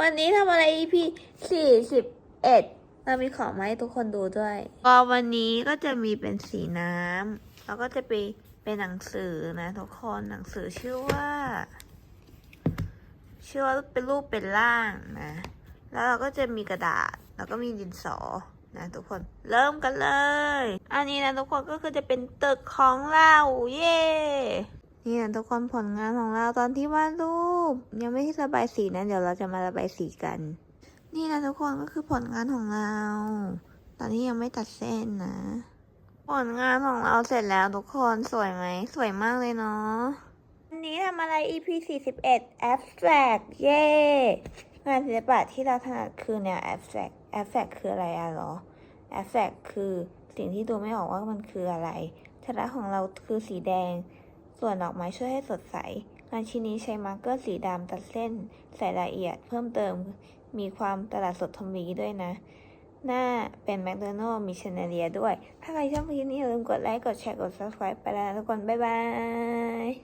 วันนี้ทำอะไร EP สี่สิบเอ็ดเรามีของมาให้ทุกคนดูด้วยก็วันนี้ก็จะมีเป็นสีน้ำแล้วก็จะไปเป็นหนังสือนะทุกคนหนังสือชื่อว่า ชื่อว่าเป็นรูปเป็นร่างนะ แล้วเราก็จะมีกระดาษ แล้วก็มีดินสอนะทุกคนเริ่มกันเลย อันนี้นะทุกคนก็คือจะเป็นตึกของเรา เย้ นี่นะทุกคนผลงานของเราตอนที่วาดรูป ยังไม่ได้ระบายสีนะเดี๋ยวเราจะมาระบายสีกัน นี่นะทุกคนก็คือผลงานของเรา ตอนนี้ยังไม่ตัดเส้นนะ ผลงานของเราเสร็จแล้วทุกคนสวยไหมสวยมากเลยเนาะวันนี้ทำอะไร EP 41 abstract เย้งานศิลปะที่เราถนัดคือแนว abstract abstract คืออะไรอะหรอ abstract คือสิ่งที่ดูไม่ออกว่ามันคืออะไรชนะของเราคือสีแดง ส่วนดอกไม้ช่วยให้สดใส งานชิ้นนี้ใช้มาร์กเกอร์สีดำตัดเส้น ใส่รายละเอียดเพิ่มเติม มีความตลาดสดทอมลีด้วยนะ หน้าเป็นแมคโดนัลมีชนเลียด้วย ถ้าใครชอบคลิปนี้อย่าลืมกดไลค์ กดแชร์ กด subscribe ไปแล้วทุกคน บ๊ายบาย